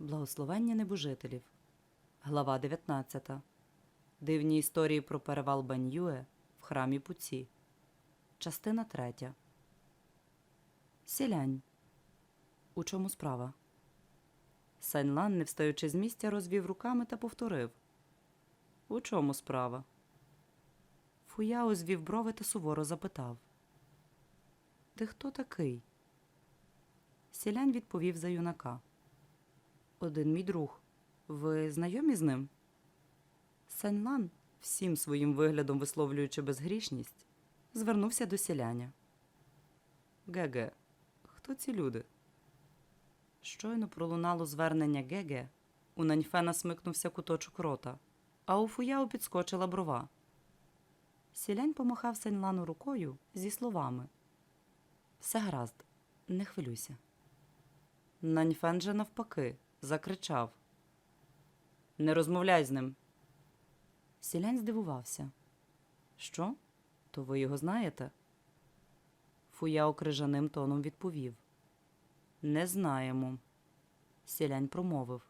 Благословення небожителів. Глава 19. Дивні історії про перевал Баньюе в храмі Пуці. Частина 3. Сілянь. У чому справа? Саньлан, не встаючи з місця, розвів руками та повторив. У чому справа? Фуяо звів брови та суворо запитав. Ти хто такий? Сілянь відповів за юнака. Один мій друг. Ви знайомі з ним? Сенлан, всім своїм виглядом висловлюючи безгрішність, звернувся до сіляня. Геге, хто ці люди? Щойно пролунало звернення Геге, у Наньфена смикнувся куточок рота, а у Фуяо підскочила брова. Сілянь помахав Сеньлану рукою зі словами Все гаразд, не хвилюйся. Наньфен же навпаки закричав Не розмовляй з ним. Сілянь здивувався. Що? То ви його знаєте? Фуяо крижаним тоном відповів. Не знаємо. Сілянь промовив.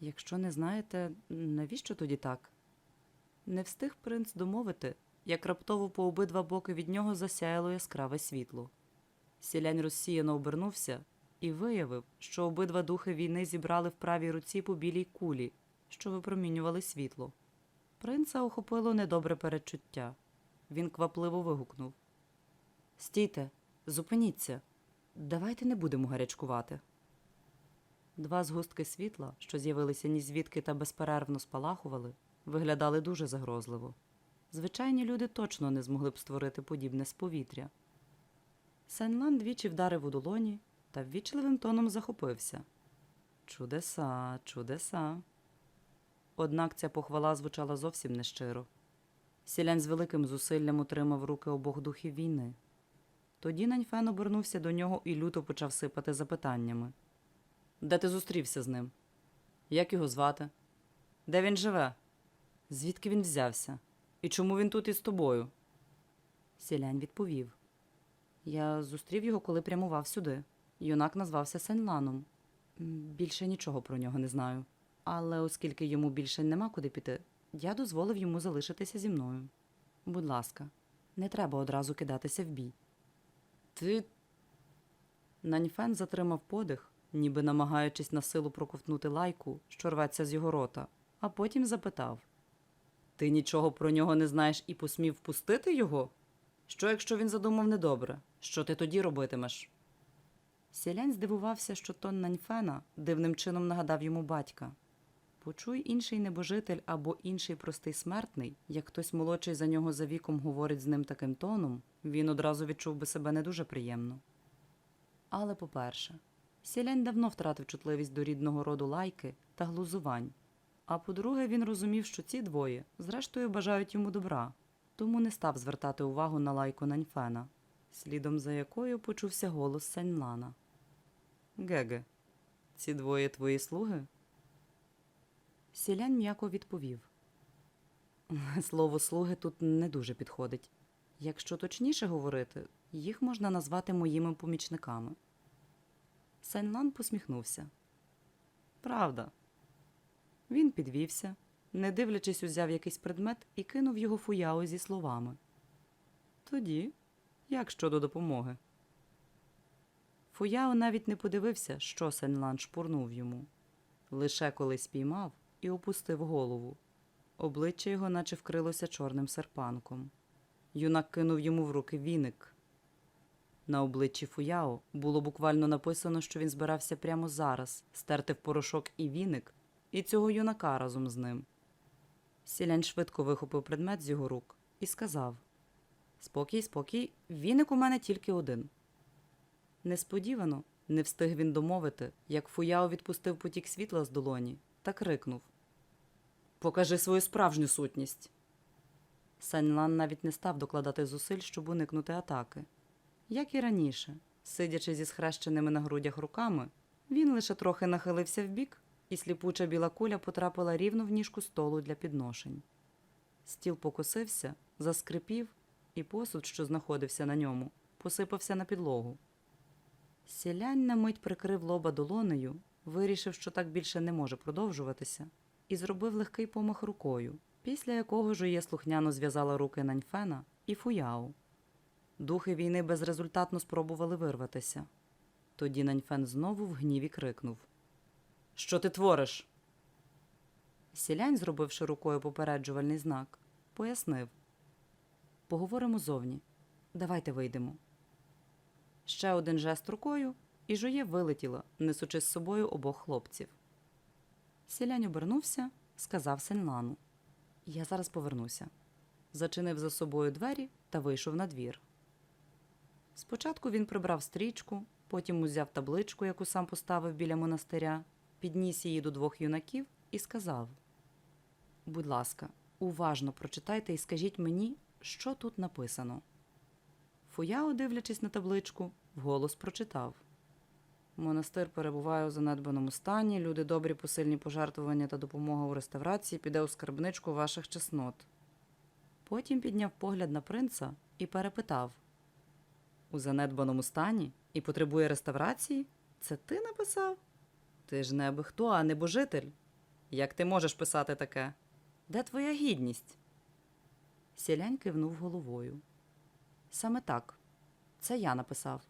Якщо не знаєте, навіщо тоді так? Не встиг принц домовити, як раптово по обидва боки від нього засяяло яскраве світло. Сілянь розсіяно обернувся і виявив, що обидва духи війни зібрали в правій руці по білій кулі, що випромінювали світло. Принца охопило недобре передчуття. Він квапливо вигукнув: Стійте, зупиніться, давайте не будемо гарячкувати. Два згустки світла, що з'явилися ні звідки та безперервно спалахували, виглядали дуже загрозливо. Звичайні люди точно не змогли б створити подібне з повітря. Сенлан двічі вдарив у долоні та ввічливим тоном захопився. Чудеса, чудеса. Однак ця похвала звучала зовсім нещиро. Сілянь з великим зусиллям утримав руки обох духів війни. Тоді Наньфен обернувся до нього і люто почав сипати запитаннями. Де ти зустрівся з ним? Як його звати? Де він живе? Звідки він взявся? І чому він тут із тобою? Сілянь відповів. Я зустрів його, коли прямував сюди. Юнак назвався Сенланом. Більше нічого про нього не знаю. Але оскільки йому більше нема куди піти, я дозволив йому залишитися зі мною. Будь ласка, не треба одразу кидатися в бій. Ти. Наньфен затримав подих, ніби намагаючись на силу проковтнути лайку, що рветься з його рота, а потім запитав: Ти нічого про нього не знаєш і посмів впустити його? Що, якщо він задумав недобре? Що ти тоді робитимеш? Сілянь здивувався, що тон Наньфена дивним чином нагадав йому батька. Почуй інший небожитель або інший простий смертний, як хтось молодший за нього за віком говорить з ним таким тоном, він одразу відчув би себе не дуже приємно. Але, по-перше, Сілянь давно втратив чутливість до рідного роду лайки та глузувань. А по-друге, він розумів, що ці двоє, зрештою, бажають йому добра, тому не став звертати увагу на лайку Наньфена, слідом за якою почувся голос Сеньлана. Геге, ці двоє твої слуги? Сілянь м'яко відповів. Слово слуги тут не дуже підходить. Якщо точніше говорити, їх можна назвати моїми помічниками. Сенлан посміхнувся. Правда. Він підвівся, не дивлячись, узяв якийсь предмет і кинув його фуяо зі словами. Тоді, як щодо допомоги? Фуяо навіть не подивився, що Сенлан шпурнув йому. Лише коли спіймав і опустив голову. Обличчя його наче вкрилося чорним серпанком. Юнак кинув йому в руки віник. На обличчі Фуяо було буквально написано, що він збирався прямо зараз стерти в порошок і віник, і цього юнака разом з ним. Сілянь швидко вихопив предмет з його рук і сказав: Спокій, спокій, віник у мене тільки один. Несподівано не встиг він домовити, як Фуяо відпустив потік світла з долоні та крикнув: Покажи свою справжню сутність. Сенлан навіть не став докладати зусиль, щоб уникнути атаки. Як і раніше, сидячи зі схрещеними на грудях руками, він лише трохи нахилився вбік, і сліпуча біла куля потрапила рівно в ніжку столу для підношень. Стіл покосився, заскрипів, і посуд, що знаходився на ньому, посипався на підлогу. Сілянь на мить прикрив лоба долонею вирішив, що так більше не може продовжуватися, і зробив легкий помах рукою, після якого Жує слухняно зв'язала руки Наньфена і Фуяо. Духи війни безрезультатно спробували вирватися. Тоді Наньфен знову в гніві крикнув: Що ти твориш? Сілянь, зробивши рукою попереджувальний знак, пояснив: Поговоримо зовні. Давайте вийдемо. Ще один жест рукою, і жує вилетіла, несучи з собою обох хлопців. Сілянь обернувся, сказав Сенлану: Я зараз повернуся. Зачинив за собою двері та вийшов на двір. Спочатку він прибрав стрічку, потім узяв табличку, яку сам поставив біля монастиря, підніс її до двох юнаків і сказав: Будь ласка, уважно прочитайте і скажіть мені, що тут написано. Фуяо, дивлячись на табличку, вголос прочитав. Монастир перебуває у занедбаному стані. Люди добрі, посильні пожертвування та допомога у реставрації піде у скарбничку ваших чеснот. Потім підняв погляд на принца і перепитав: У занедбаному стані і потребує реставрації? Це ти написав? Ти ж не аби хто, а небожитель. Як ти можеш писати таке? Де твоя гідність? Сілянь кивнув головою. Саме так. Це я написав.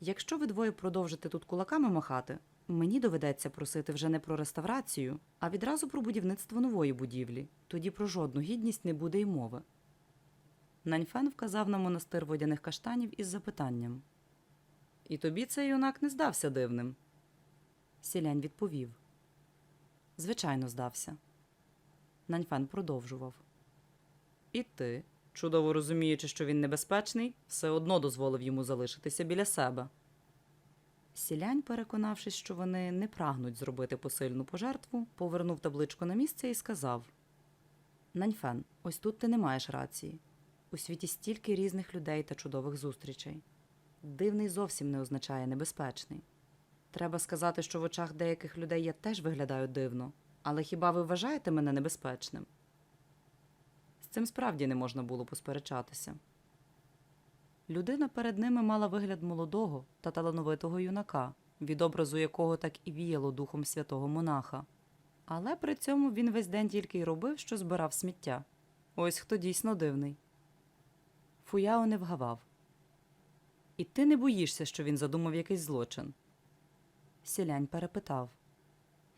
Якщо ви двоє продовжите тут кулаками махати, мені доведеться просити вже не про реставрацію, а відразу про будівництво нової будівлі. Тоді про жодну гідність не буде й мови. Наньфен вказав на монастир водяних каштанів із запитанням. І тобі цей юнак не здався дивним. Сілянь відповів. Звичайно, здався. Наньфен продовжував. І ти, чудово розуміючи, що він небезпечний, все одно дозволив йому залишитися біля себе. Сілянь, переконавшись, що вони не прагнуть зробити посильну пожертву, повернув табличку на місце і сказав: Наньфен, ось тут ти не маєш рації. У світі стільки різних людей та чудових зустрічей. Дивний зовсім не означає небезпечний. Треба сказати, що в очах деяких людей я теж виглядаю дивно, але хіба ви вважаєте мене небезпечним? Цим справді не можна було посперечатися. Людина перед ними мала вигляд молодого та талановитого юнака, від образу якого так і віяло духом святого монаха. Але при цьому він весь день тільки й робив, що збирав сміття. Ось хто дійсно дивний. Фуяо не вгавав. І ти не боїшся, що він задумав якийсь злочин? Сілянь перепитав.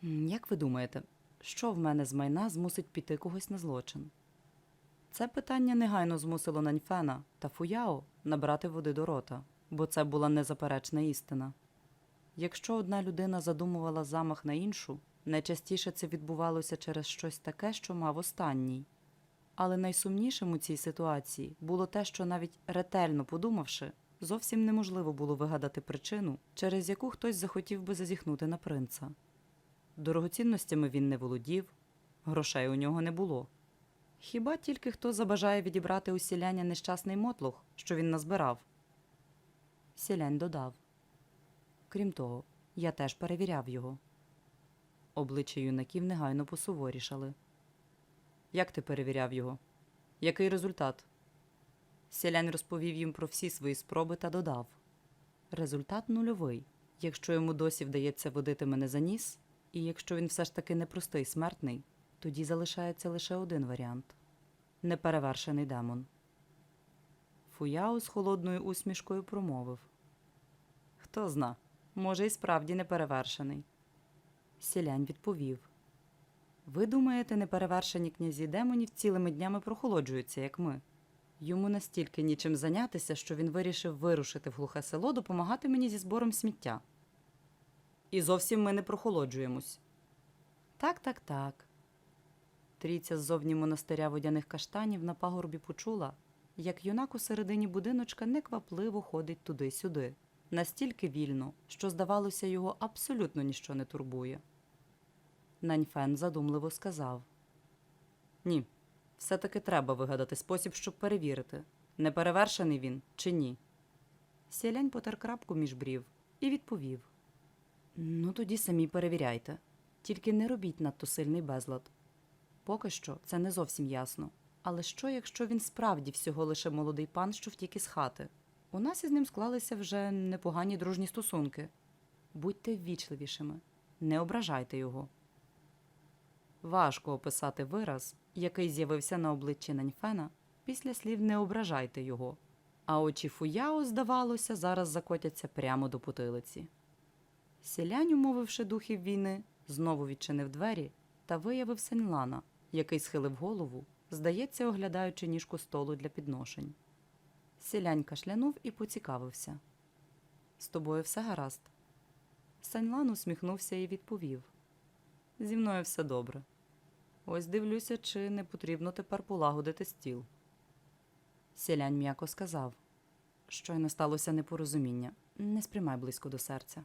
Як ви думаєте, що в мене з майна змусить піти когось на злочин? Це питання негайно змусило Наньфена та Фуяо набрати води до рота, бо це була незаперечна істина. Якщо одна людина задумувала замах на іншу, найчастіше це відбувалося через щось таке, що мав останній. Але найсумнішим у цій ситуації було те, що навіть ретельно подумавши, зовсім неможливо було вигадати причину, через яку хтось захотів би зазіхнути на принца. Дорогоцінностями він не володів, грошей у нього не було. Хіба тільки хто забажає відібрати у сіляння нещасний мотлух, що він назбирав? Сілянь додав. Крім того, я теж перевіряв його. Обличчя юнаків негайно посуворішали. Як ти перевіряв його? Який результат? Сілянь розповів їм про всі свої спроби та додав. Результат нульовий. Якщо йому досі вдається водити мене за ніс, і якщо він все ж таки непростий смертний, тоді залишається лише один варіант неперевершений демон. Фуяо з холодною усмішкою промовив Хто зна, може, і справді неперевершений. Сілянь відповів Ви думаєте, неперевершені князі демонів цілими днями прохолоджуються, як ми? Йому настільки нічим зайнятися, що він вирішив вирушити в глухе село допомагати мені зі збором сміття. І зовсім ми не прохолоджуємось. Так, так, так. Трійця ззовні монастиря водяних каштанів на пагорбі почула, як юнак у середині будиночка неквапливо ходить туди-сюди, настільки вільно, що, здавалося, його абсолютно ніщо не турбує. Наньфен задумливо сказав Ні, все-таки треба вигадати спосіб, щоб перевірити, не перевершений він чи ні. Сілянь потер крапку між брів і відповів Ну, тоді самі перевіряйте, тільки не робіть надто сильний безлад. Поки що це не зовсім ясно. Але що, якщо він справді всього лише молодий пан, що втік із хати? У нас із ним склалися вже непогані дружні стосунки. Будьте ввічливішими. не ображайте його. Важко описати вираз, який з'явився на обличчі Наньфена після слів не ображайте його, а очі Фуяо, здавалося, зараз закотяться прямо до потилиці. Сілянь, умовивши духів війни, знову відчинив двері та виявив Сеньлана, який схилив голову, здається, оглядаючи ніжку столу для підношень. Сілянь кашлянув і поцікавився. З тобою все гаразд. Саньлан усміхнувся і відповів: Зі мною все добре. Ось дивлюся, чи не потрібно тепер полагодити стіл. Сілянь м'яко сказав: Щойно сталося непорозуміння. Не сприймай близько до серця.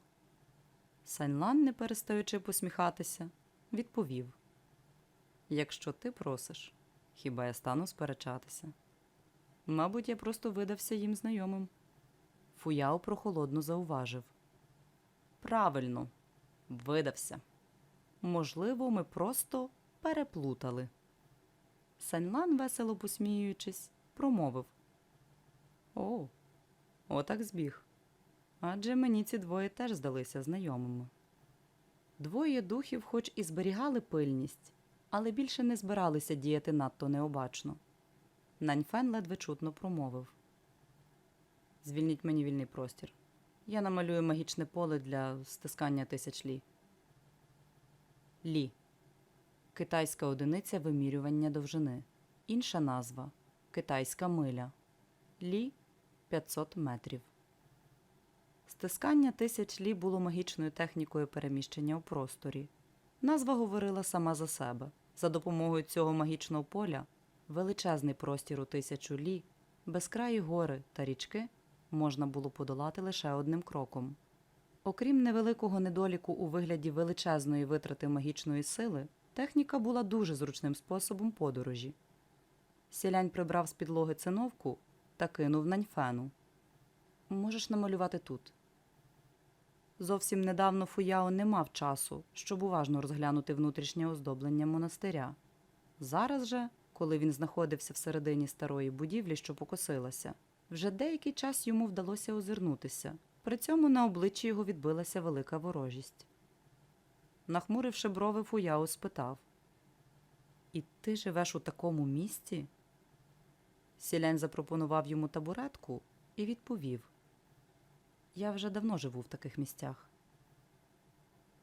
Саньлан, не перестаючи посміхатися, відповів: Якщо ти просиш, хіба я стану сперечатися? Мабуть, я просто видався їм знайомим. Фуяо прохолодно зауважив. Правильно, видався. Можливо, ми просто переплутали. Саньлан, весело посміюючись, промовив. О, отак збіг. Адже мені ці двоє теж здалися знайомими. Двоє духів, хоч і зберігали пильність, але більше не збиралися діяти надто необачно. Наньфен ледве чутно промовив. Звільніть мені вільний простір. Я намалюю магічне поле для стискання тисяч лі. Лі. Китайська одиниця вимірювання довжини. Інша назва китайська миля. Лі 500 метрів. Стискання тисяч лі було магічною технікою переміщення у просторі. Назва говорила сама за себе. За допомогою цього магічного поля величезний простір у тисячу лі, безкраї гори та річки можна було подолати лише одним кроком. Окрім невеликого недоліку у вигляді величезної витрати магічної сили, техніка була дуже зручним способом подорожі. Сілянь прибрав з підлоги циновку та кинув наньфену. Можеш намалювати тут. Зовсім недавно Фуяо не мав часу, щоб уважно розглянути внутрішнє оздоблення монастиря. Зараз же, коли він знаходився всередині старої будівлі, що покосилася, вже деякий час йому вдалося озирнутися. При цьому на обличчі його відбилася велика ворожість. Нахмуривши брови, Фуяо спитав: І ти живеш у такому місці? Сілянь запропонував йому табуретку і відповів: Я вже давно живу в таких місцях.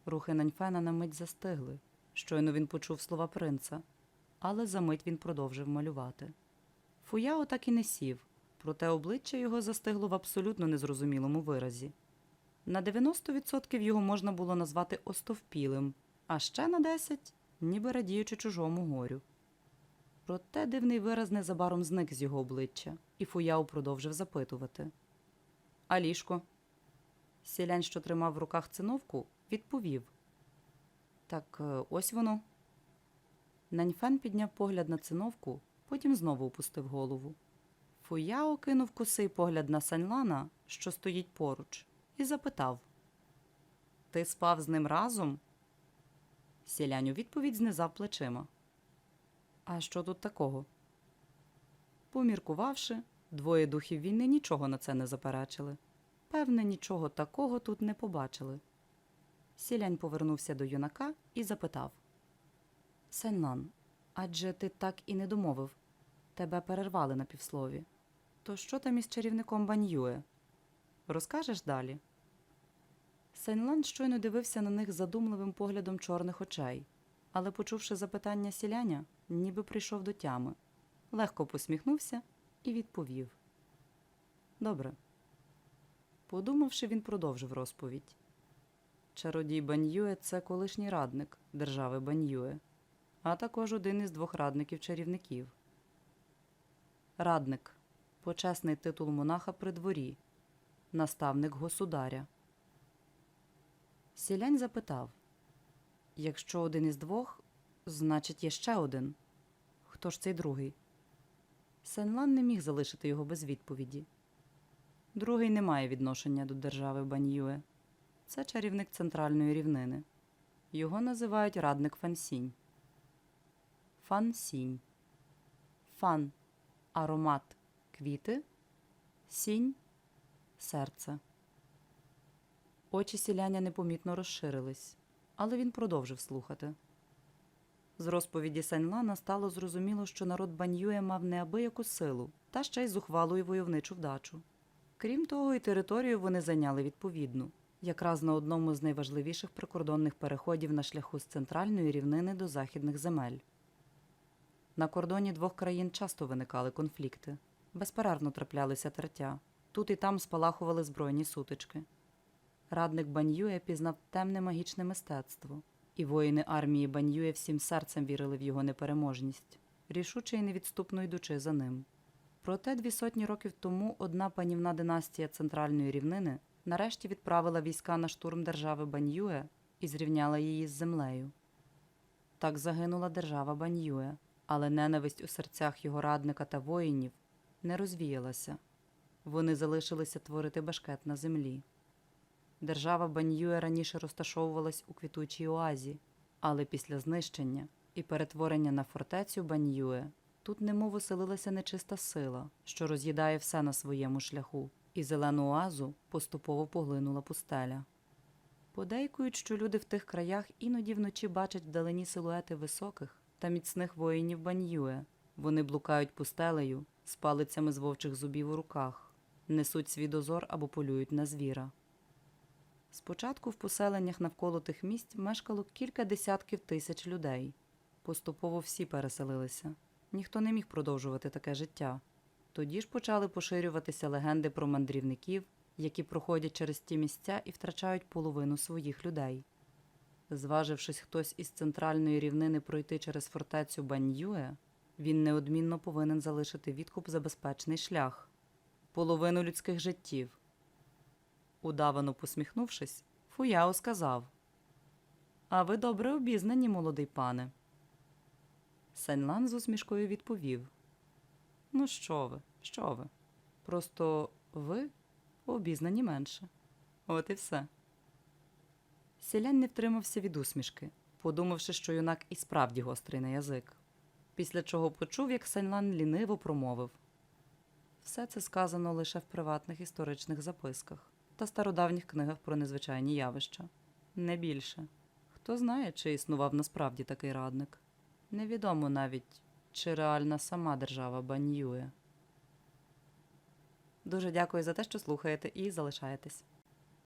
Рухи Наньфена на мить застигли. Щойно він почув слова принца, але за мить він продовжив малювати. Фуяо так і не сів, проте обличчя його застигло в абсолютно незрозумілому виразі. На 90% його можна було назвати остовпілим, а ще на 10% ніби радіючи чужому горю. Проте дивний вираз незабаром зник з його обличчя, і Фуяо продовжив запитувати. А ліжко? Сілянь, що тримав в руках циновку, відповів. Так е, ось воно. Наньфен підняв погляд на циновку, потім знову опустив голову. Фуяо кинув косий погляд на Саньлана, що стоїть поруч, і запитав: Ти спав з ним разом? Сілянь у відповідь знизав плечима. А що тут такого? Поміркувавши, двоє духів війни нічого на це не заперечили. Певне, нічого такого тут не побачили. Сілянь повернувся до юнака і запитав: Сенлан, адже ти так і не домовив. Тебе перервали на півслові. То що там із чарівником Баньюе? Розкажеш далі? Сенлан щойно дивився на них задумливим поглядом чорних очей, але, почувши запитання сіляня, ніби прийшов до тями, легко посміхнувся і відповів: Добре. Подумавши, він продовжив розповідь. Чародій Баньюе це колишній радник держави Баньюе, а також один із двох радників чарівників. Радник почесний титул монаха при дворі, наставник государя. Сілянь запитав Якщо один із двох, значить, є ще один. Хто ж цей другий? Сенлан не міг залишити його без відповіді. Другий не має відношення до держави Баньюе. Це чарівник центральної рівнини. Його називають радник Фансінь. Фансінь. Фан аромат квіти, сінь серце. Очі сіляня непомітно розширились, але він продовжив слухати. З розповіді Сеньлана стало зрозуміло, що народ Баньює мав неабияку силу та ще й зухвалу і войовничу вдачу. Крім того, і територію вони зайняли відповідну, якраз на одному з найважливіших прикордонних переходів на шляху з центральної рівнини до західних земель. На кордоні двох країн часто виникали конфлікти, безперервно траплялися тертя. Тут і там спалахували збройні сутички. Радник Баньює пізнав темне магічне мистецтво, і воїни армії Баньює всім серцем вірили в його непереможність, рішуче і невідступно йдучи за ним. Проте дві сотні років тому одна панівна династія центральної рівнини нарешті відправила війська на штурм держави Баньюе і зрівняла її з землею. Так загинула держава Баньюе, але ненависть у серцях його радника та воїнів не розвіялася. Вони залишилися творити башкет на землі. Держава Баньюе раніше розташовувалась у квітучій оазі, але після знищення і перетворення на фортецю Баньюе тут немов оселилася нечиста сила, що роз'їдає все на своєму шляху, і зелену оазу поступово поглинула пустеля. Подейкують, що люди в тих краях іноді вночі бачать вдалині силуети високих та міцних воїнів Баньюе. Вони блукають пустелею з палицями з вовчих зубів у руках, несуть свій дозор або полюють на звіра. Спочатку в поселеннях навколо тих місць мешкало кілька десятків тисяч людей. Поступово всі переселилися. Ніхто не міг продовжувати таке життя. Тоді ж почали поширюватися легенди про мандрівників, які проходять через ті місця і втрачають половину своїх людей. Зважившись хтось із центральної рівнини пройти через фортецю Баньюе, він неодмінно повинен залишити відкуп за безпечний шлях половину людських життів. Удавано посміхнувшись, Фуяо сказав А ви добре обізнані, молодий пане. Сеньлан з усмішкою відповів Ну, що ви, що ви? Просто ви обізнані менше. От і все. Селянь не втримався від усмішки, подумавши, що юнак і справді гострий на язик, після чого почув, як Сеньлан ліниво промовив. Все це сказано лише в приватних історичних записках та стародавніх книгах про незвичайні явища. Не більше. Хто знає, чи існував насправді такий радник. Невідомо навіть, чи реальна сама держава Баньює. Дуже дякую за те, що слухаєте і залишаєтесь.